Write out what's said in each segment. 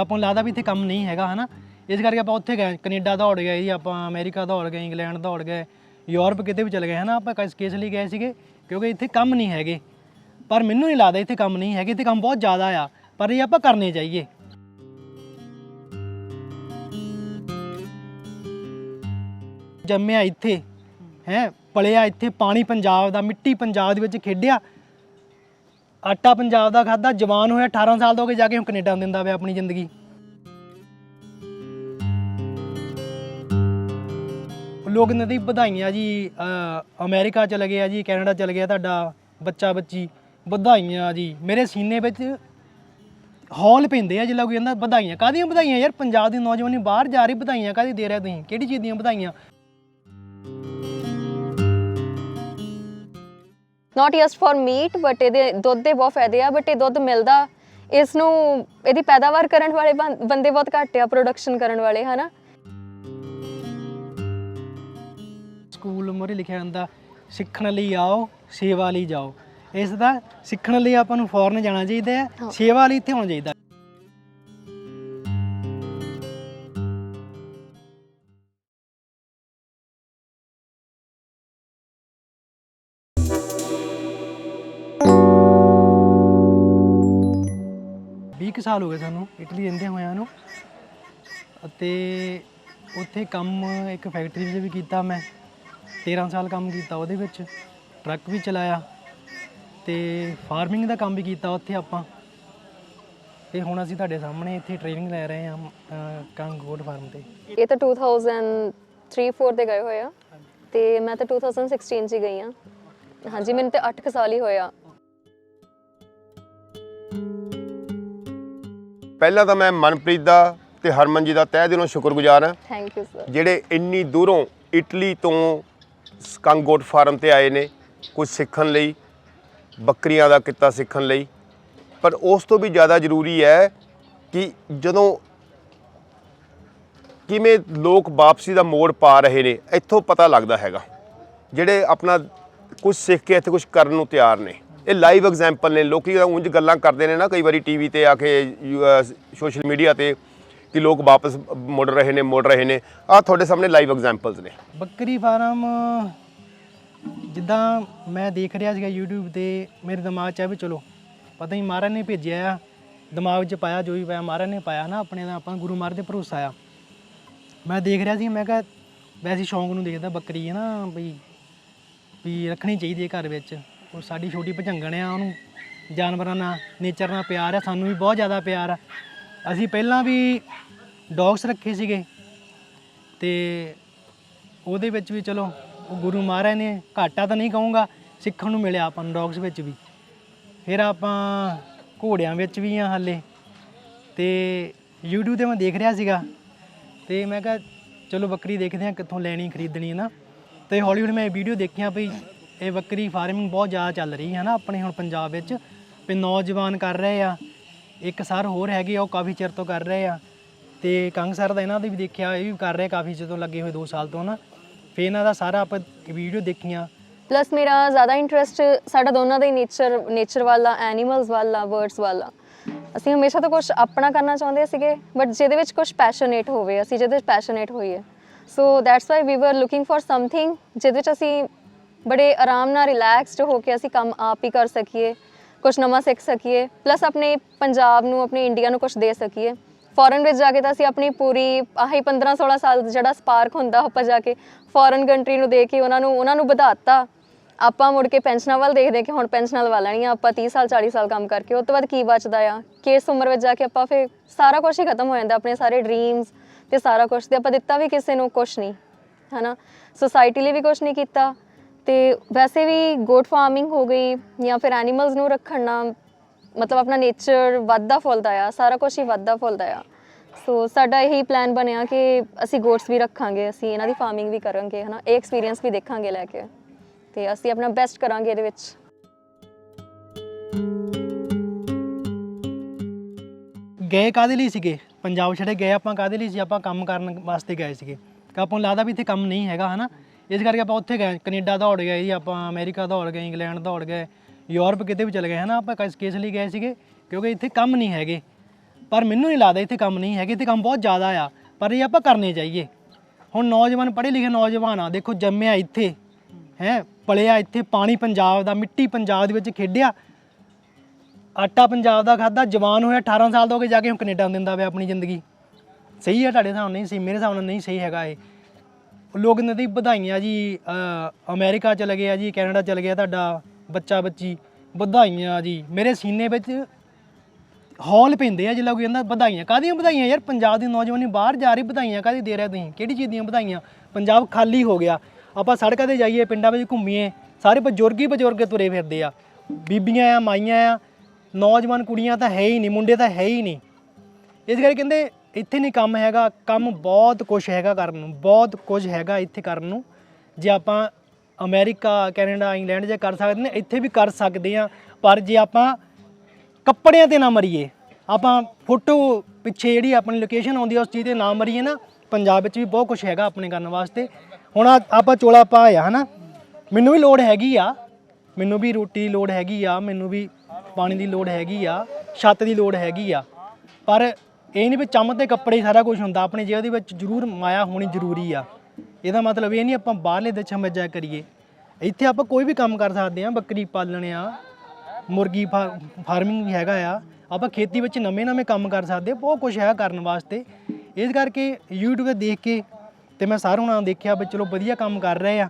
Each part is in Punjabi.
ਆਪਾਂ ਨੂੰ ਲੱਗਦਾ ਵੀ ਇੱਥੇ ਕੰਮ ਨਹੀਂ ਹੈਗਾ, ਹਨਾ? ਇਸ ਕਰਕੇ ਆਪਾਂ ਉੱਥੇ ਗਏ, ਕੈਨੇਡਾ ਦੌੜ ਗਏ ਜੀ, ਆਪਾਂ ਅਮਰੀਕਾ ਦੌੜ ਗਏ, ਇੰਗਲੈਂਡ ਦੌੜ ਗਏ, ਯੂਰਪ ਕਿਤੇ ਵੀ ਚਲੇ ਗਏ, ਹਨਾ? ਆਪਾਂ ਕਿਸ ਕੇਸ ਲਈ ਗਏ ਸੀਗੇ? ਕਿਉਂਕਿ ਇੱਥੇ ਕੰਮ ਨਹੀਂ ਹੈਗੇ। ਪਰ ਮੈਨੂੰ ਨਹੀਂ ਲੱਗਦਾ ਇੱਥੇ ਕੰਮ ਨਹੀਂ ਹੈਗੇ, ਇੱਥੇ ਕੰਮ ਬਹੁਤ ਜ਼ਿਆਦਾ ਆ, ਪਰ ਇਹ ਆਪਾਂ ਕਰਨੇ ਚਾਹੀਏ। ਜੰਮਿਆ ਇੱਥੇ, ਹੈ? ਪਲਿਆ ਇੱਥੇ, ਪਾਣੀ ਪੰਜਾਬ ਦਾ, ਮਿੱਟੀ ਪੰਜਾਬ ਦੇ ਵਿੱਚ ਖੇਡਿਆ। ਆਟਾ ਪੰਜਾਬ ਦਾ ਖਾਦਾ ਜਵਾਨ ਹੋਇਆ 18 ਸਾਲ ਦਾ ਹੋ ਕੇ ਜਾ ਕੇ ਹੁਣ ਕੈਨੇਡਾ ਨੂੰ ਦਿੰਦਾ ਪਿਆ ਆਪਣੀ ਜ਼ਿੰਦਗੀ। ਲੋਕ ਕਹਿੰਦੇ ਦੀ ਵਧਾਈਆਂ ਜੀ, ਅਹ ਅਮਰੀਕਾ ਚਲੇ ਗਿਆ ਜੀ, ਕੈਨੇਡਾ ਚਲੇ ਗਿਆ, ਤੁਹਾਡਾ ਬੱਚਾ ਬੱਚੀ, ਵਧਾਈਆਂ ਜੀ। ਮੇਰੇ ਸੀਨੇ ਵਿੱਚ ਹੌਲ ਪੈਂਦੇ ਆ ਜਿਹੜਾ ਕੋਈ ਕਹਿੰਦਾ, ਵਧਾਈਆਂ। ਕਾਹਦੀਆਂ ਵਧਾਈਆਂ ਯਾਰ? ਪੰਜਾਬ ਦੀ ਨੌਜਵਾਨੀ ਬਾਹਰ ਜਾ ਰਹੀ, ਵਧਾਈਆਂ ਕਾਹਦੀ ਦੇ ਰਿਹਾ ਤੁਸੀਂ? ਕਿਹੜੀ ਚੀਜ਼ ਦੀਆਂ ਵਧਾਈਆਂ? Not just for meat but ਇਹਦੇ ਦੁੱਧ ਦੇ ਬਹੁਤ ਫਾਇਦੇ ਆ ਬਟ ਇਹ ਦੁੱਧ ਮਿਲਦਾ ਇਸ ਨੂੰ ਇਹਦੀ ਪੈਦਾਵਾਰ ਕਰਨ ਵਾਲੇ ਬੰਦੇ ਬਹੁਤ ਘੱਟ ਆ ਪ੍ਰੋਡਕਸ਼ਨ ਕਰਨ ਵਾਲੇ ਹਨਾ? ਸਕੂਲ ਮੋਰੇ ਲਿਖਿਆ ਹੁੰਦਾ ਸਿੱਖਣ ਲਈ ਆਓ ਸੇਵਾ ਲਈ ਜਾਓ। ਇਸ ਦਾ ਸਿੱਖਣ ਲਈ ਆਪਾਂ ਨੂੰ ਫੋਰਨ ਜਾਣਾ ਚਾਹੀਦਾ ਹੈ ਹਾਂ। ਸੇਵਾ ਲਈ ਇੱਥੇ ਹੋਣਾ ਚਾਹੀਦਾ। ਵੀਹ ਕੁ ਸਾਲ ਹੋ ਗਏ ਸਾਨੂੰ, ਇਟਲੀ ਰਹਿੰਦੇ ਹੋਇਆਂ ਨੂੰ। ਅਤੇ ਉੱਥੇ ਕੰਮ ਇੱਕ ਫੈਕਟਰੀ ਵਿੱਚ ਵੀ ਕੀਤਾ ਮੈਂ 13 ਸਾਲ ਕੰਮ ਕੀਤਾ ਉਹਦੇ ਵਿੱਚ। ਟਰੱਕ ਵੀ ਚਲਾਇਆ ਤੇ ਫਾਰਮਿੰਗ ਦਾ ਕੰਮ ਵੀ ਕੀਤਾ ਉੱਥੇ ਆਪਾਂ। ਤੇ ਹੁਣ ਅਸੀਂ ਤੁਹਾਡੇ ਸਾਹਮਣੇ ਇੱਥੇ ਟ੍ਰੇਨਿੰਗ ਲੈ ਰਹੇ ਹਾਂ ਕੰਗੋਡ ਫਾਰਮ ਤੇ। ਇਹ ਤਾਂ 2003 4 ਦੇ ਗਏ ਹੋਏ ਆ। ਤੇ ਮੈਂ ਤਾਂ 2016 ਚ ਹੀ ਗਈ ਆ ਹਾਂਜੀ, ਮੈਨੂੰ ਤੇ 8 ਸਾਲ ਹੀ ਹੋਇਆ ਪਹਿਲਾਂ ਤਾਂ ਮੈਂ ਮਨਪ੍ਰੀਤ ਦਾ ਤੇ ਹਰਮਨ ਜੀ ਦਾ ਤਹਿ ਦਿਲੋਂ ਸ਼ੁਕਰਗੁਜ਼ਾਰ ਹਾਂ। ਥੈਂਕ ਯੂ ਸਰ ਜਿਹੜੇ ਇੰਨੀ ਦੂਰੋਂ ਇਟਲੀ ਤੋਂ ਕੰਗੋਟ ਫਾਰਮ ਤੇ ਆਏ ਨੇ ਕੁਝ ਸਿੱਖਣ ਲਈ ਬੱਕਰੀਆਂ ਦਾ ਕਿੱਤਾ ਸਿੱਖਣ ਲਈ। ਪਰ ਉਸ ਤੋਂ ਵੀ ਜ਼ਿਆਦਾ ਜ਼ਰੂਰੀ ਹੈ ਕਿ ਜਦੋਂ ਕਿਵੇਂ ਲੋਕ ਵਾਪਸੀ ਦਾ ਮੋੜ ਪਾ ਰਹੇ ਨੇ ਇੱਥੋਂ ਪਤਾ ਲੱਗਦਾ ਹੈਗਾ। ਜਿਹੜੇ ਆਪਣਾ ਕੁਝ ਸਿੱਖ ਕੇ ਇੱਥੇ ਕੁਝ ਕਰਨ ਨੂੰ ਤਿਆਰ ਨੇ। ਇਹ ਲਾਈਵ ਐਗਜ਼ਾਮਪਲ ਨੇ। ਲੋਕੀ ਤਾਂ ਉਂਝ ਗੱਲਾਂ ਕਰਦੇ ਨੇ ਨਾ, ਕਈ ਵਾਰੀ ਟੀਵੀ ਤੇ ਆ ਕੇ ਸੋਸ਼ਲ ਮੀਡੀਆ ਤੇ ਕਿ ਲੋਕ ਵਾਪਸ ਮੁੜ ਰਹੇ ਨੇ, ਮੁੜ ਰਹੇ ਨੇ। ਆ ਤੁਹਾਡੇ ਸਾਹਮਣੇ ਲਾਈਵ ਐਗਜ਼ਾਮਪਲਸ ਨੇ। ਬੱਕਰੀ ਫਾਰਮ, ਜਿੱਦਾਂ ਮੈਂ ਦੇਖ ਰਿਹਾ ਸੀਗਾ YouTube ਤੇ, ਮੇਰੇ ਦਿਮਾਗ 'ਚ ਆ ਵੀ ਚਲੋ, ਪਤਾ ਨਹੀਂ ਮਹਾਰਾਜ ਨੇ ਭੇਜਿਆ ਆ, ਦਿਮਾਗ 'ਚ ਪਾਇਆ ਜੋ ਵੀ ਪਾਇਆ, ਮਹਾਰਾਜ ਨੇ ਪਾਇਆ ਨਾ, ਆਪਣੇ ਦਾ ਆਪਾਂ ਗੁਰੂ ਮਹਾਰਾਜ ਤੇ ਭਰੋਸਾ ਆ। ਮੈਂ ਦੇਖ ਰਿਹਾ ਸੀ, ਮੈਂ ਕਿਹਾ ਵੈਸੇ ਸ਼ੌਂਕ ਨੂੰ ਦੇਖਦਾ ਬੱਕਰੀ ਹੈ ਨਾ ਬਈ ਵੀ ਰੱਖਣੀ ਚਾਹੀਦੀ ਹੈ ਘਰ ਵਿੱਚ। ਉਹ ਸਾਡੀ ਛੋਟੀ ਭਜੰਗਣ ਆ, ਉਹਨੂੰ ਜਾਨਵਰਾਂ ਨਾਲ ਨੇਚਰ ਨਾਲ ਪਿਆਰ ਆ, ਸਾਨੂੰ ਵੀ ਬਹੁਤ ਜ਼ਿਆਦਾ ਪਿਆਰ ਆ। ਅਸੀਂ ਪਹਿਲਾਂ ਵੀ ਡੌਗਸ ਰੱਖੇ ਸੀਗੇ ਤੇ ਉਹਦੇ ਵਿੱਚ ਵੀ ਚਲੋ, ਉਹ ਗੁਰੂ ਮਹਾਰਾਜ ਨੇ ਘਾਟਾ ਤਾਂ ਨਹੀਂ ਕਹੂੰਗਾ, ਸਿੱਖਣ ਨੂੰ ਮਿਲਿਆ ਆਪਾਂ ਨੂੰ ਡੌਗਸ ਵਿੱਚ ਵੀ। ਫਿਰ ਆਪਾਂ ਘੋੜਿਆਂ ਵਿੱਚ ਵੀ ਆ ਹਾਲੇ। ਤੇ YouTube ਤੇ ਮੈਂ ਦੇਖ ਰਿਹਾ ਸੀਗਾ, ਤੇ ਮੈਂ ਕਿਹਾ, ਚਲੋ ਬੱਕਰੀ ਦੇਖਦੇ ਆ ਕਿੱਥੋਂ ਲੈਣੀ ਖਰੀਦਣੀ ਹੈ ਨਾ। ਤੇ ਹੌਲੀ ਹੌਲੀ ਮੈਂ ਵੀਡੀਓ ਦੇਖਿਆ ਵੀ ਇਹ ਬੱਕਰੀ ਫਾਰਮਿੰਗ ਬਹੁਤ ਜ਼ਿਆਦਾ ਚੱਲ ਰਹੀ ਹੈ ਨਾ ਆਪਣੇ ਹੁਣ ਪੰਜਾਬ ਵਿੱਚ, ਵੀ ਨੌਜਵਾਨ ਕਰ ਰਹੇ ਆ, ਇੱਕ ਸਰ ਹੋਰ ਹੈਗੇ ਆ, ਉਹ ਕਾਫੀ ਚਿਰ ਤੋਂ ਕਰ ਰਹੇ ਆ, ਤੇ ਕੰਗ ਸਰ ਦਾ ਇਹਨਾਂ ਦੇ ਵੀ ਦੇਖਿਆ, ਇਹ ਵੀ ਕਰ ਰਹੇ ਕਾਫੀ ਜਦੋਂ ਲੱਗੇ ਹੋਏ 2 ਸਾਲ ਤੋਂ ਨਾ, ਫਿਰ ਇਹਨਾਂ ਦਾ ਸਾਰਾ ਆਪਾਂ ਵੀਡੀਓ ਦੇਖੀਆਂ। ਪਲੱਸ ਮੇਰਾ ਜ਼ਿਆਦਾ ਇੰਟਰਸਟ ਸਾਡਾ ਦੋਨਾਂ ਦਾ ਹੀ ਨੇਚਰ ਨੇਚਰ ਵਾਲਾ ਐਨੀਮਲਸ ਵਾਲਾ ਬਰਡਸ ਵਾਲਾ। ਅਸੀਂ ਹਮੇਸ਼ਾ ਤੋਂ ਕੁਝ ਆਪਣਾ ਕਰਨਾ ਚਾਹੁੰਦੇ ਸੀਗੇ ਬਟ ਜਿਹਦੇ ਵਿੱਚ ਕੁਝ ਪੈਸ਼ਨੇਟ ਹੋਵੇ, ਅਸੀਂ ਜਿਹਦੇ ਵਿੱਚ ਪੈਸ਼ਨੇਟ ਹੋਈਏ। ਸੋ ਦੈਟਸ ਵਾਈ ਵੀ ਵਰ ਲੁਕਿੰਗ ਫॉर ਸਮਥਿੰਗ ਜਿਹਦੇ ਵਿੱਚ ਅਸੀਂ ਬੜੇ ਆਰਾਮ ਨਾਲ ਰਿਲੈਕਸਡ ਹੋ ਕੇ ਅਸੀਂ ਕੰਮ ਆਪ ਹੀ ਕਰ ਸਕੀਏ ਕੁਝ ਨਵਾਂ ਸਿੱਖ ਸਕੀਏ ਪਲੱਸ ਆਪਣੇ ਪੰਜਾਬ ਨੂੰ, ਆਪਣੇ ਇੰਡੀਆ ਨੂੰ ਕੁਝ ਦੇ ਸਕੀਏ। ਫੋਰਨ ਵਿੱਚ ਜਾ ਕੇ ਤਾਂ ਅਸੀਂ ਆਪਣੀ ਪੂਰੀ, ਆਹੀ 15 16 ਸਾਲ ਜਿਹੜਾ ਸਪਾਰਕ ਹੁੰਦਾ ਆਪਾਂ ਜਾ ਕੇ ਫੋਰਨ ਕੰਟਰੀ ਨੂੰ ਦੇ ਕੇ ਉਹਨਾਂ ਨੂੰ ਉਹਨਾਂ ਨੂੰ ਵਧਾਤਾ। ਆਪਾਂ ਮੁੜ ਕੇ ਪੈਨਸ਼ਨਾਂ ਵੱਲ ਦੇਖਦੇ ਕਿ ਹੁਣ ਪੈਨਸ਼ਨਾਂ ਲਵਾ ਲੈਣੀਆਂ ਆਪਾਂ 30 ਸਾਲ 40 ਸਾਲ ਕੰਮ ਕਰਕੇ ਉਸ ਤੋਂ ਬਾਅਦ ਕੀ ਬਚਦਾ ਆ? ਕਿਸ ਉਮਰ ਵਿੱਚ ਜਾ ਕੇ ਆਪਾਂ ਫਿਰ ਸਾਰਾ ਕੁਝ ਹੀ ਖਤਮ ਹੋ ਜਾਂਦਾ, ਆਪਣੇ ਸਾਰੇ ਡ੍ਰੀਮਸ ਤੇ ਸਾਰਾ ਕੁਝ ਤੇ ਆਪਾਂ ਦਿੱਤਾ ਵੀ ਕਿਸੇ ਨੂੰ ਕੁਝ ਨਹੀਂ, ਹਨਾ? ਸੋਸਾਇਟੀ ਲਈ ਵੀ ਕੁਝ ਨਹੀਂ ਕੀਤਾ। ਤੇ ਵੈਸੇ ਵੀ ਗੋਟ ਫਾਰਮਿੰਗ ਹੋ ਗਈ ਜਾਂ ਫਿਰ ਐਨੀਮਲਸ ਨੂੰ ਰੱਖਣ ਮਤਲਬ ਆਪਣਾ ਨੇਚਰ ਵੱਧਦਾ ਫੁੱਲਦਾ ਆ, ਸਾਰਾ ਕੁਝ ਹੀ ਵੱਧਦਾ ਫੁੱਲਦਾ ਆ। ਸੋ ਸਾਡਾ ਇਹੀ ਪਲਾਨ ਬਣਿਆ ਕਿ ਅਸੀਂ ਗੋਟਸ ਵੀ ਰੱਖਾਂਗੇ, ਅਸੀਂ ਇਹਨਾਂ ਦੀ ਫਾਰਮਿੰਗ ਵੀ ਕਰਾਂਗੇ, ਹਨਾ, ਇਹ ਐਕਸਪੀਰੀਅੰਸ ਵੀ ਦੇਖਾਂਗੇ ਲੈ ਕੇ ਤੇ ਅਸੀਂ ਆਪਣਾ ਬੈਸਟ ਕਰਾਂਗੇ ਇਹਦੇ ਵਿੱਚ। ਗਏ ਕਾਦੇ ਲਈ ਸੀਗੇ? ਪੰਜਾਬ ਛੱਡੇ ਗਏ ਆਪਾਂ ਕਾਦੇ ਲਈ ਸੀ? ਆਪਾਂ ਕੰਮ ਕਰਨ ਵਾਸਤੇ ਗਏ ਸੀਗੇ। ਕਿ ਆਪਾਂ ਨੂੰ ਲੱਗਦਾ ਵੀ ਇੱਥੇ ਕੰਮ ਨਹੀਂ ਹੈਗਾ, ਹਨਾ? ਇਸ ਕਰਕੇ ਆਪਾਂ ਉੱਥੇ ਗਏ, ਕੈਨੇਡਾ ਦੌੜ ਗਏ ਜੀ, ਆਪਾਂ ਅਮਰੀਕਾ ਦੌੜ ਗਏ, ਇੰਗਲੈਂਡ ਦੌੜ ਗਏ, ਯੂਰਪ ਕਿਤੇ ਵੀ ਚਲੇ ਗਏ, ਹਨਾ, ਆਪਾਂ ਕਿਸ ਕੇਸ ਲਈ ਗਏ ਸੀਗੇ, ਕਿਉਂਕਿ ਇੱਥੇ ਕੰਮ ਨਹੀਂ ਹੈਗੇ। ਪਰ ਮੈਨੂੰ ਨਹੀਂ ਲੱਗਦਾ ਇੱਥੇ ਕੰਮ ਨਹੀਂ ਹੈਗੇ, ਇੱਥੇ ਕੰਮ ਬਹੁਤ ਜ਼ਿਆਦਾ ਆ, ਪਰ ਇਹ ਆਪਾਂ ਕਰਨੇ ਚਾਹੀਏ। ਹੁਣ ਨੌਜਵਾਨ ਪੜ੍ਹੇ ਲਿਖੇ ਨੌਜਵਾਨ ਆ, ਦੇਖੋ ਜੰਮਿਆ ਇੱਥੇ, ਹੈ, ਪਲਿਆ ਇੱਥੇ, ਪਾਣੀ ਪੰਜਾਬ ਦਾ, ਮਿੱਟੀ ਪੰਜਾਬ ਦੇ ਵਿੱਚ ਖੇਡਿਆ। ਆਟਾ ਪੰਜਾਬ ਦਾ ਖਾਦਾ ਜਵਾਨ ਹੋਇਆ 18 ਸਾਲ ਦਾ ਹੋ ਕੇ ਜਾ ਕੇ ਹੁਣ ਕੈਨੇਡਾ ਦਿੰਦਾ ਪਿਆ ਆਪਣੀ ਜ਼ਿੰਦਗੀ। ਸਹੀ ਹੈ ਤੁਹਾਡੇ ਹਿਸਾਬ ਨਾਲ, ਨਹੀਂ ਸਹੀ, ਮੇਰੇ ਹਿਸਾਬ ਨਾਲ ਨਹੀਂ ਸਹੀ ਹੈਗਾ ਇਹ। ਲੋਕ ਕਹਿੰਦੇ ਦੀ ਵਧਾਈਆਂ ਜੀ ਅ, ਅਮਰੀਕਾ ਚਲੇ ਗਿਆ ਜੀ ਕੈਨੇਡਾ ਚਲੇ ਗਿਆ ਤੁਹਾਡਾ ਬੱਚਾ ਬੱਚੀ ਵਧਾਈਆਂ ਜੀ। ਮੇਰੇ ਸੀਨੇ ਵਿੱਚ ਹੌਲ ਪੈਂਦੇ ਆ ਜਿਹੜਾ ਕੋਈ ਕਹਿੰਦਾ ਵਧਾਈਆਂ। ਕਾਹਦੀਆਂ ਵਧਾਈਆਂ ਯਾਰ? ਪੰਜਾਬ ਦੀ ਨੌਜਵਾਨੀ ਬਾਹਰ ਜਾ ਰਹੀ ਵਧਾਈਆਂ ਕਾਹਦੀ ਦੇ ਰਹੇ ਤੁਸੀਂ? ਕਿਹੜੀ ਚੀਜ਼ ਦੀਆਂ ਵਧਾਈਆਂ? ਪੰਜਾਬ ਖਾਲੀ ਹੋ ਗਿਆ। ਆਪਾਂ ਸੜਕਾਂ ਤੇ ਜਾਈਏ ਪਿੰਡਾਂ ਵਿੱਚ ਘੁੰਮੀਏ ਸਾਰੇ ਬਜ਼ੁਰਗ ਹੀ ਬਜ਼ੁਰਗ ਤੁਰੇ ਫਿਰਦੇ ਆ। ਬੀਬੀਆਂ ਆ ਮਾਈਆਂ ਆ ਨੌਜਵਾਨ ਕੁੜੀਆਂ ਤਾਂ ਹੈ ਹੀ ਨਹੀਂ ਮੁੰਡੇ ਤਾਂ ਹੈ ਹੀ ਨਹੀਂ। ਇਸ ਕਰਕੇ ਕਹਿੰਦੇ ਇੱਥੇ ਨਹੀਂ ਕੰਮ ਹੈਗਾ, ਕੰਮ ਬਹੁਤ ਕੁਝ ਹੈਗਾ ਕਰਨ ਨੂੰ, ਬਹੁਤ ਕੁਝ ਹੈਗਾ ਇੱਥੇ ਕਰਨ ਨੂੰ। ਜੇ ਆਪਾਂ ਅਮਰੀਕਾ, ਕੈਨੇਡਾ, ਇੰਗਲੈਂਡ ਜੇ ਕਰ ਸਕਦੇ ਨੇ, ਇੱਥੇ ਵੀ ਕਰ ਸਕਦੇ ਆ ਪਰ ਜੇ ਆਪਾਂ ਕੱਪੜਿਆਂ ਤੇ ਨਾ ਮਰੀਏ, ਆਪਾਂ ਫੋਟੋ ਪਿੱਛੇ ਜਿਹੜੀ ਆਪਣੀ ਲੋਕੇਸ਼ਨ ਆਉਂਦੀ ਆ, ਉਸ ਚੀਜ਼ ਤੇ ਨਾ ਮਰੀਏ ਨਾ, ਪੰਜਾਬ ਵਿੱਚ ਵੀ ਬਹੁਤ ਕੁਝ ਹੈਗਾ ਆਪਣੇ ਕਰਨ ਵਾਸਤੇ। ਹੁਣ ਆਪਾਂ ਚੋਲਾ ਪਾਇਆ ਹਨਾ? ਮੈਨੂੰ ਵੀ ਲੋੜ ਹੈਗੀ ਆ, ਮੈਨੂੰ ਵੀ ਰੋਟੀ ਦੀ ਲੋੜ ਹੈਗੀ ਆ, ਮੈਨੂੰ ਵੀ ਪਾਣੀ ਦੀ ਲੋੜ ਹੈਗੀ ਆ, ਛੱਤ ਦੀ ਲੋੜ ਹੈਗੀ ਆ, ਪਰ ਇਹ ਨਹੀਂ ਵੀ ਚੰਮ ਤੇ ਕੱਪੜੇ ਹੀ ਸਾਰਾ ਕੁਝ ਹੁੰਦਾ, ਆਪਣੇ ਜੀਵਨ ਦੇ ਵਿੱਚ ਜ਼ਰੂਰ ਮਾਇਆ ਹੋਣੀ ਜ਼ਰੂਰੀ ਆ। ਇਹਦਾ ਮਤਲਬ ਇਹ ਨਹੀਂ ਆਪਾਂ ਬਾਹਰਲੇ ਦੇਸ਼ਾਂ ਵਿੱਚ ਜਾ ਕਰੀਏ। ਇੱਥੇ ਆਪਾਂ ਕੋਈ ਵੀ ਕੰਮ ਕਰ ਸਕਦੇ ਆ ਬੱਕਰੀ ਪਾਲਣ ਆ, ਮੁਰਗੀ ਫਾ- ਫਾਰਮਿੰਗ ਵੀ ਹੈਗਾ ਆ, ਆਪਾਂ ਖੇਤੀ ਵਿੱਚ ਨਵੇਂ ਨਵੇਂ ਕੰਮ ਕਰ ਸਕਦੇ ਬਹੁਤ ਕੁਝ ਹੈਗਾ ਕਰਨ ਵਾਸਤੇ। ਇਸ ਕਰਕੇ YouTube ਤੇ ਦੇਖ ਕੇ ਤੇ ਮੈਂ ਸਾਰਿਆਂ ਨੂੰ ਦੇਖਿਆ ਵੀ ਚਲੋ ਵਧੀਆ ਕੰਮ ਕਰ ਰਹੇ ਆ,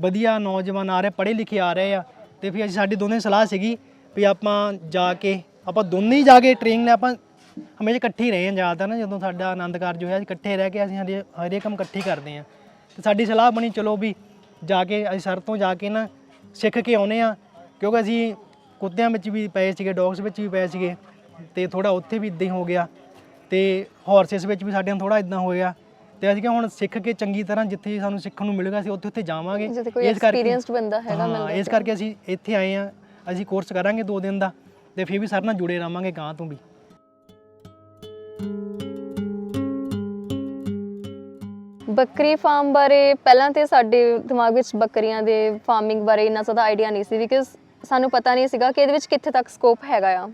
ਵਧੀਆ ਨੌਜਵਾਨ ਆ ਰਹੇ, ਪੜ੍ਹੇ ਲਿਖੇ ਆ ਰਹੇ ਆ ਤੇ ਫਿਰ ਅਸੀਂ ਸਾਡੀ ਦੋਨੇ ਸਲਾਹ ਸੀਗੀ ਵੀ ਆਪਾਂ ਜਾ ਕੇ, ਆਪਾਂ ਦੋਨੇ ਹੀ ਜਾ ਕੇ ਟ੍ਰੇਨਿੰਗ ਲੈ ਆਪਾਂ ਹਮੇਸ਼ਾ ਇਕੱਠੇ ਹੀ ਰਹੇ ਹਾਂ ਜ਼ਿਆਦਾ ਨਾ ਜਦੋਂ ਸਾਡਾ ਆਨੰਦ ਕਾਰਜ ਹੋਇਆ ਅਸੀਂ ਇਕੱਠੇ ਰਹਿ ਕੇ ਅਸੀਂ ਹਰੇ ਹਰੇਕ ਕੰਮ ਇਕੱਠੇ ਕਰਦੇ ਹਾਂ। ਤੇ ਸਾਡੀ ਸਲਾਹ ਬਣੀ ਚਲੋ ਵੀ ਜਾ ਕੇ ਅਸੀਂ ਸਰ ਤੋਂ ਜਾ ਕੇ ਨਾ ਸਿੱਖ ਕੇ ਆਉਨੇ ਆ ਕਿਉਂਕਿ ਅਸੀਂ ਕੁੱਤਿਆਂ ਵਿੱਚ ਵੀ ਪਏ ਸੀਗੇ ਡੌਗਸ ਵਿੱਚ ਵੀ ਪਏ ਸੀਗੇ ਤੇ ਥੋੜਾ ਉੱਥੇ ਵੀ ਇਦਾਂ ਹੀ ਹੋ ਗਿਆ ਤੇ ਹਾਰਸਸ ਵਿੱਚ ਵੀ ਸਾਡੇ ਨਾਲ ਥੋੜਾ ਇਦਾਂ ਹੋ ਗਿਆ। ਤੇ ਅਸੀਂ ਕਿਹਾ ਹੁਣ ਸਿੱਖ ਕੇ ਚੰਗੀ ਤਰ੍ਹਾਂ ਜਿੱਥੇ ਸਾਨੂੰ ਸਿੱਖਣ ਨੂੰ ਮਿਲੇਗਾ ਅਸੀਂ ਉੱਥੇ ਉੱਥੇ ਜਾਵਾਂਗੇ। ਇਸ ਕਰਕੇ- ਬੰਦਾ ਹੈਗਾ ਮਿਲਦਾ ਇਸ ਕਰਕੇ ਅਸੀਂ ਇੱਥੇ ਆਏ ਆ ਅਸੀਂ ਕੋਰਸ ਕਰਾਂਗੇ 2 ਦਿਨ ਦਾ ਤੇ ਫਿਰ ਵੀ ਸਰ ਨਾਲ ਜੁੜੇ ਰਹਾਂਗੇ ਗਾਂ ਤੋਂ ਵੀ। ਬੱਕਰੀ ਫਾਰਮ ਬਾਰੇ ਪਹਿਲਾਂ ਤੇ ਸਾਡੇ ਦਿਮਾਗ ਵਿੱਚ ਬੱਕਰੀਆਂ ਦੇ ਫਾਰਮਿੰਗ ਬਾਰੇ ਇੰਨਾ ਜ਼ਿਆਦਾ ਆਈਡੀਆ ਨਹੀਂ ਸੀ ਬਿਕਾਜ਼ ਸਾਨੂੰ ਪਤਾ ਨਹੀਂ ਸੀਗਾ ਕਿ ਇਹਦੇ ਵਿੱਚ ਕਿੱਥੇ ਤੱਕ ਸਕੋਪ ਹੈਗਾ ਆ।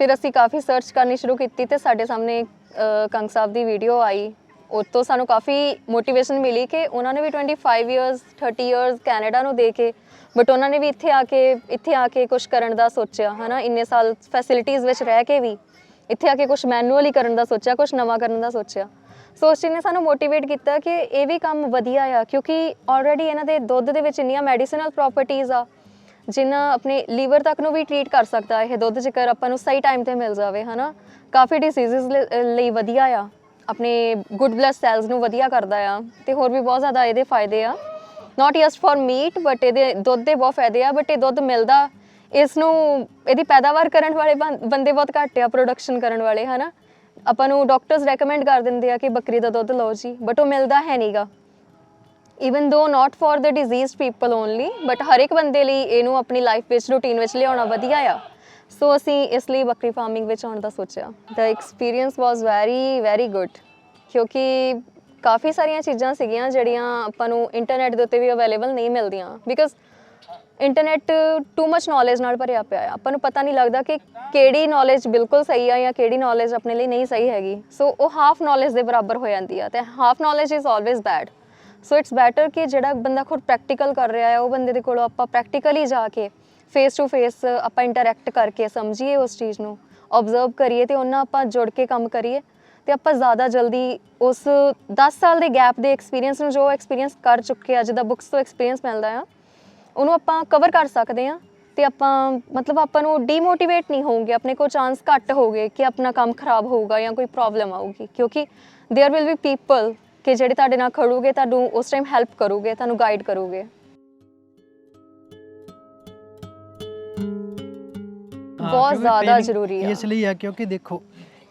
ਫਿਰ ਅਸੀਂ ਕਾਫੀ ਸਰਚ ਕਰਨੀ ਸ਼ੁਰੂ ਕੀਤੀ ਤੇ ਸਾਡੇ ਸਾਹਮਣੇ ਕੰਗ ਸਾਹਿਬ ਦੀ ਵੀਡੀਓ ਆਈ। ਉਹ ਤੋਂ ਸਾਨੂੰ ਕਾਫੀ ਮੋਟੀਵੇਸ਼ਨ ਮਿਲੀ ਕਿ ਉਹਨਾਂ ਨੇ ਵੀ 25 ਇਅਰਸ 30 ਇਅਰਸ ਕੈਨੇਡਾ ਨੂੰ ਦੇ ਕੇ ਬਟ ਉਹਨਾਂ ਨੇ ਵੀ ਇੱਥੇ ਆ ਕੇ, ਇੱਥੇ ਆ ਕੇ ਕੁਝ ਕਰਨ ਦਾ ਸੋਚਿਆ, ਹਨਾ? ਇੰਨੇ ਸਾਲ ਫੈਸਿਲਿਟੀਆਂ ਵਿੱਚ ਰਹਿ ਕੇ ਵੀ, ਇੱਥੇ ਆ ਕੇ ਕੁਝ ਮੈਨੂਅਲੀ ਕਰਨ ਦਾ ਸੋਚਿਆ ਕੁਝ ਨਵਾਂ ਕਰਨ ਦਾ ਸੋਚਿਆ। ਸੋ ਉਸ ਚੀਜ਼ ਨੇ ਸਾਨੂੰ ਮੋਟੀਵੇਟ ਕੀਤਾ ਕਿ ਇਹ ਵੀ ਕੰਮ ਵਧੀਆ ਆ, ਕਿਉਂਕਿ ਆਲਰੇਡੀ ਇਹਨਾਂ ਦੇ ਦੁੱਧ ਦੇ ਵਿੱਚ ਇੰਨੀਆਂ ਮੈਡੀਸਿਨਲ ਪ੍ਰੋਪਰਟੀਆਂ ਆ ਜਿਨ੍ਹਾਂ ਆਪਣੇ ਲੀਵਰ ਤੱਕ ਨੂੰ ਵੀ ਟ੍ਰੀਟ ਕਰ ਸਕਦਾ ਇਹ ਦੁੱਧ, ਜੇਕਰ ਆਪਾਂ ਨੂੰ ਸਹੀ ਟਾਈਮ ਤੇ ਮਿਲ ਜਾਵੇ, ਹਨਾ? ਕਾਫੀ ਡਿਸੀਜ਼ਸ ਲਈ ਵਧੀਆ ਆ, ਆਪਣੇ ਗੁੱਡ ਬਲੱਡ ਸੈਲਸ ਨੂੰ ਵਧੀਆ ਕਰਦਾ ਆ, ਤੇ ਹੋਰ ਵੀ ਬਹੁਤ ਜ਼ਿਆਦਾ ਇਹਦੇ ਫਾਇਦੇ ਆ। Not just for meat but ਇਹਦੇ ਦੁੱਧ ਦੇ ਬਹੁਤ ਫਾਇਦੇ ਆ ਬਟ ਇਹ ਦੁੱਧ ਮਿਲਦਾ, ਇਸ ਨੂੰ, ਇਹਦੀ ਪੈਦਾਵਾਰ ਕਰਨ ਵਾਲੇ ਬੰ- ਬੰਦੇ ਬਹੁਤ ਘੱਟ ਆ ਪ੍ਰੋਡਕਸ਼ਨ ਕਰਨ ਵਾਲੇ, ਹਨਾ? ਆਪਾਂ ਨੂੰ ਡਾਕਟਰਸ ਰეკਮੈਂਡ ਕਰ ਦਿੰਦੇ ਆ ਕਿ ਬੱਕਰੀ ਦਾ ਦੁੱਧ ਲਓ ਜੀ ਬਟ ਉਹ ਮਿਲਦਾ ਹੈ ਨਹੀਂਗਾ even though not for the diseased people only but ਹਰ ਇੱਕ ਬੰਦੇ ਲਈ ਇਹਨੂੰ ਆਪਣੀ ਲਾਈਫ ਵਿੱਚ ਰੂਟੀਨ ਵਿੱਚ ਲਿਆਉਣਾ ਵਧੀਆ ਆ। ਸੋ ਅਸੀਂ ਇਸ ਲਈ ਬੱਕਰੀ ਫਾਰਮਿੰਗ ਵਿੱਚ ਆਉਣ ਦਾ ਸੋਚਿਆ। The experience was very very good ਕਿਉਂਕਿ ਕਾਫੀ ਸਾਰੀਆਂ ਚੀਜ਼ਾਂ ਸੀਗੀਆਂ ਜਿਹੜੀਆਂ ਆਪਾਂ ਨੂੰ ਇੰਟਰਨੈਟ ਦੇ ਉੱਤੇ ਵੀ ਅਵੇਲੇਬਲ ਨਹੀਂ ਮਿਲਦੀਆਂ। Because internet too much knowledge ਨਾਲ ਭਰਿਆ ਪਿਆ ਹੈ ਆਪਾਂ ਨੂੰ ਪਤਾ ਨਹੀਂ ਲੱਗਦਾ ਕਿ ਕਿਹੜੀ ਨੌਲੇਜ ਬਿਲਕੁਲ ਸਹੀ ਆ ਜਾਂ ਕਿਹੜੀ ਨੌਲੇਜ ਆਪਣੇ ਲਈ ਨਹੀਂ ਸਹੀ ਹੈਗੀ। ਸੋ ਉਹ ਹਾਫ ਨੌਲੇਜ ਦੇ ਬਰਾਬਰ ਹੋ ਜਾਂਦੀ ਆ ਤੇ half knowledge is always bad so it's better ਕਿ ਜਿਹੜਾ ਬੰਦਾ ਖੁਦ ਪ੍ਰੈਕਟੀਕਲ ਕਰ ਰਿਹਾ ਹੈ ਉਹ ਬੰਦੇ ਦੇ ਕੋਲੋਂ ਆਪਾਂ ਪ੍ਰੈਕਟੀਕਲੀ ਜਾ ਕੇ ਫੇਸ ਟੂ ਫੇਸ ਆਪਾਂ ਇੰਟਰੈਕਟ ਕਰਕੇ ਸਮਝੀਏ ਉਸ ਚੀਜ਼ ਨੂੰ ਆਬਜ਼ਰਵ ਕਰੀਏ ਤੇ ਉਹਨਾਂ ਆਪਾਂ ਜੁੜ ਕੇ ਕੰਮ ਕਰੀਏ ਤੇ ਆਪਾਂ ਜ਼ਿਆਦਾ ਜਲਦੀ ਉਸ 10 ਸਾਲ ਦੇ ਗੈਪ ਦੇ ਐਕਸਪੀਰੀਅੰਸ ਨੂੰ ਜੋ ਐਕਸਪੀਰੀਅੰਸ ਕਰ ਚੁੱਕੇ ਆ, ਜਿੱਦਾਂ ਬੁੱਕਸ ਤੋਂ ਐਕਸਪੀਰੀਅੰਸ ਮਿਲਦਾ ਆ ਉਹਨੂੰ ਆਪਾਂ ਕਵਰ ਕਰ ਸਕਦੇ ਆ ਤੇ ਆਪਾਂ ਮਤਲਬ ਆਪਾਂ ਨੂੰ ਡੀਮੋਟੀਵੇਟ ਨਹੀਂ ਹੋਵਾਂਗੇ ਆਪਣੇ ਕੋਲ ਚਾਂਸ ਘੱਟ ਹੋਗੇ ਕਿ ਆਪਣਾ ਕੰਮ ਖਰਾਬ ਹੋਊਗਾ ਜਾਂ ਕੋਈ ਪ੍ਰੋਬਲਮ ਆਊਗੀ ਕਿਉਂਕਿ देयर ਵਿਲ ਬੀ ਪੀਪਲ ਕਿ ਜਿਹੜੇ ਤੁਹਾਡੇ ਨਾਲ ਖੜੂਗੇ ਤੁਹਾਨੂੰ ਉਸ ਟਾਈਮ ਹੈਲਪ ਕਰੂਗੇ ਤੁਹਾਨੂੰ ਗਾਈਡ ਕਰੂਗੇ ਹਾਂ, ਬਹੁਤ ਕਿਉਂਕਿ ਜ਼ਿਆਦਾ training ਜ਼ਰੂਰੀ ਆ। ਇਸ ਲਈ ਆ ਕਿਉਂਕਿ ਦੇਖੋ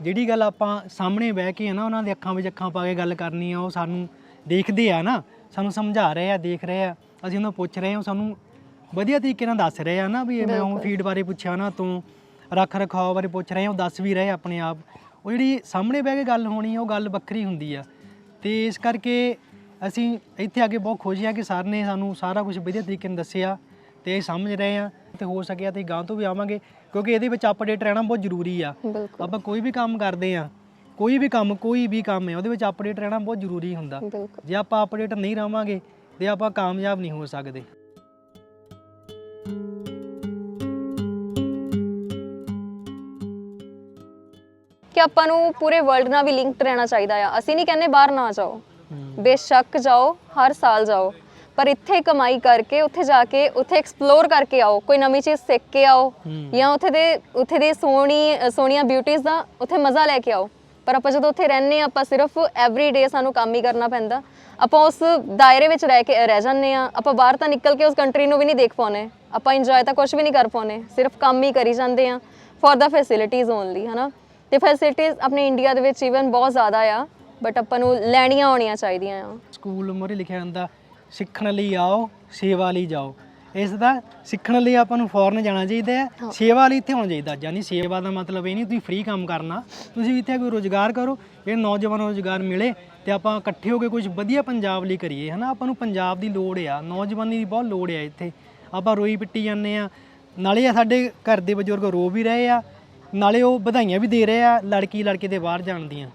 ਜਿਹੜੀ ਗੱਲ ਆਪਾਂ ਸਾਹਮਣੇ ਬਹਿ ਕੇ ਹੈ ਨਾ ਉਹਨਾਂ ਦੇ ਅੱਖਾਂ ਵਿੱਚ ਅੱਖਾਂ ਪਾ ਕੇ ਗੱਲ ਕਰਨੀ ਆ ਉਹ ਸਾਨੂੰ ਦੇਖਦੇ ਆ ਨਾ ਸਾਨੂੰ ਸਮਝਾ ਰਹੇ ਆ ਦੇਖ ਰਹੇ ਆ ਅਸੀਂ ਉਹਨਾਂ ਪੁੱਛ ਰਹੇ ਹਾਂ ਸਾਨੂੰ ਵਧੀਆ ਤਰੀਕੇ ਨਾਲ ਦੱਸ ਰਹੇ ਆ ਨਾ ਵੀ ਇਹ ਮੈਂ ਉਹ। ਫੀਡ ਬਾਰੇ ਪੁੱਛਿਆ ਨਾ ਤੂੰ ਰੱਖ ਰਖਾਵ ਬਾਰੇ ਪੁੱਛ ਰਹੇ ਆ ਉਹ ਦੱਸ ਵੀ ਰਹੇ ਆਪਣੇ ਆਪ। ਉਹ ਜਿਹੜੀ ਸਾਹਮਣੇ ਬਹਿ ਕੇ ਗੱਲ ਹੋਣੀ ਉਹ ਗੱਲ ਵੱਖਰੀ ਹੁੰਦੀ ਆ। ਤੇ ਇਸ ਕਰਕੇ ਅਸੀਂ ਇੱਥੇ ਆ ਕੇ ਬਹੁਤ ਖੁਸ਼ ਆ ਕਿ ਸਰ ਨੇ ਸਾਨੂੰ ਸਾਰਾ ਕੁਝ ਵਧੀਆ ਤਰੀਕੇ ਨਾਲ ਦੱਸਿਆ ਤੇ ਸਮਝ ਰਹੇ ਆ ਤੇ ਹੋ ਸਕਿਆ ਤੇ ਗਾਂ ਤੋਂ ਵੀ ਆਵਾਂਗੇ ਕਿਉਂਕਿ ਇਹਦੇ ਵਿੱਚ ਅਪਡੇਟ ਰਹਿਣਾ ਬਹੁਤ ਜ਼ਰੂਰੀ ਆ। ਆਪਾਂ ਕੋਈ ਵੀ ਕੰਮ ਕਰਦੇ ਆ ਕੋਈ ਵੀ ਕੰਮ ਕੋਈ ਵੀ ਕੰਮ ਹੈ ਉਹਦੇ ਵਿੱਚ ਅਪਡੇਟ ਰਹਿਣਾ ਬਹੁਤ ਜ਼ਰੂਰੀ ਹੁੰਦਾ। ਜੇ ਆਪਾਂ ਅਪਡੇਟ ਨਹੀਂ ਰਵਾਂਗੇ ਤੇ ਆਪਾਂ ਕਾਮਯਾਬ ਨਹੀਂ ਹੋ ਸਕਦੇ। ਕਿ ਆਪਾਂ ਨੂੰ ਪੂਰੇ ਵਰਲਡ ਨਾਲ ਵੀ ਲਿੰਕਡ ਰਹਿਣਾ ਚਾਹੀਦਾ ਆ। ਅਸੀਂ ਨਹੀਂ ਕਹਿੰਦੇ ਬਾਹਰ ਨਾ ਜਾਓ। ਬੇਸ਼ੱਕ ਜਾਓ ਹਰ ਸਾਲ ਜਾਓ। ਪਰ ਇੱਥੇ ਕਮਾਈ ਕਰਕੇ ਉੱਥੇ ਜਾ ਕੇ ਉੱਥੇ ਐਕਸਪਲੋਰ ਕਰਕੇ ਆਓ। ਕੋਈ ਨਵੀਂ ਚੀਜ਼ ਸਿੱਖ ਕੇ ਆਓ। ਜਾਂ ਉੱਥੇ ਦੇ ਉੱਥੇ ਦੇ ਸੋਹਣੀ ਸੋਹਣੀਆਂ ਬਿਊਟੀਆਂ ਦਾ ਉੱਥੇ ਮਜ਼ਾ ਲੈ ਕੇ ਆਓ। ਪਰ ਆਪਾਂ ਜਦੋਂ ਉੱਥੇ ਰਹਿੰਦੇ ਹਾਂ ਆਪਾਂ ਸਿਰਫ ਐਵਰੀ ਡੇ ਸਾਨੂੰ ਕੰਮ ਹੀ ਕਰਨਾ ਪੈਂਦਾ। ਆਪਾਂ ਉਸ ਦਾਇਰੇ ਵਿੱਚ ਰਹਿ ਕੇ ਰਹਿ ਜਾਂਦੇ ਆ ਆਪਾਂ ਬਾਹਰ ਤਾਂ ਨਿਕਲ ਕੇ ਉਸ ਕੰਟਰੀ ਨੂੰ ਵੀ ਨਹੀਂ ਦੇਖ ਪਾਉਨੇ ਆਪਾਂ ਇੰਜੋਏ ਤਾਂ ਕੁਝ ਵੀ ਨਹੀਂ ਕਰ ਪਾਉਨੇ ਸਿਰਫ ਕੰਮ ਹੀ ਕਰੀ ਜਾਂਦੇ ਆ ਫॉर ਦਾ ਫੈਸਿਲਿਟੀਜ਼ ਓਨਲੀ ਹਨਾ? ਤੇ ਫੈਸਿਲਿਟੀਜ਼ ਆਪਣੇ ਇੰਡੀਆ ਦੇ ਵਿੱਚ ਇਵਨ ਬਹੁਤ ਜ਼ਿਆਦਾ ਆ ਬਟ ਆਪਾਂ ਨੂੰ ਲੈਣੀਆਂ ਆਉਣੀਆਂ ਚਾਹੀਦੀਆਂ ਆ। ਸਕੂਲ ਉਮਰ ਹੀ ਲਿਖਿਆ ਹੁੰਦਾ ਸਿੱਖਣ ਲਈ ਆਓ, ਸੇਵਾ ਲਈ ਜਾਓ। ਇਸ ਦਾ ਸਿੱਖਣ ਲਈ ਆਪਾਂ ਨੂੰ ਫੋਰਨ ਜਾਣਾ ਚਾਹੀਦਾ ਹੈ। ਸੇਵਾ ਲਈ ਇੱਥੇ ਹੋਣਾ ਚਾਹੀਦਾ ਯਾਨੀ ਸੇਵਾ ਦਾ ਮਤਲਬ ਇਹ ਨਹੀਂ ਤੁਸੀਂ ਫ੍ਰੀ ਕੰਮ ਕਰਨਾ। ਤੁਸੀਂ ਇੱਥੇ ਕੋਈ ਰੋਜ਼ਗਾਰ ਕਰੋ ਜਿਹੜੇ ਨੌਜਵਾਨ ਰੋਜ਼ਗਾਰ ਮਿਲੇ ਤੇ ਆਪਾਂ ਇਕੱਠੇ ਹੋ ਕੇ ਕੁਝ ਵਧੀਆ ਪੰਜਾਬ ਲਈ ਕਰੀਏ ਹਨਾ? ਆਪਾਂ ਨੂੰ ਪੰਜਾਬ ਦੀ ਲੋੜ ਆ ਨੌਜਵਾਨੀ ਦੀ ਬਹੁਤ ਲੋੜ ਆ ਇੱਥੇ। ਆਪਾਂ ਰੋਈ ਪਿੱਟੀ ਜਾਂਦੇ ਆ। ਨਾਲੇ ਆ ਸਾਡੇ ਘਰ ਦੇ ਬਜ਼ੁਰਗ ਰੋ ਵੀ ਰਹੇ ਆ ਨਾਲੇ ਉਹ ਵਧਾਈਆਂ ਵੀ ਦੇ ਰਹੇ ਆ ਲੜਕੀ ਲੜਕੇ ਦੇ ਬਾਹਰ ਜਾਣ ਦੀਆਂ।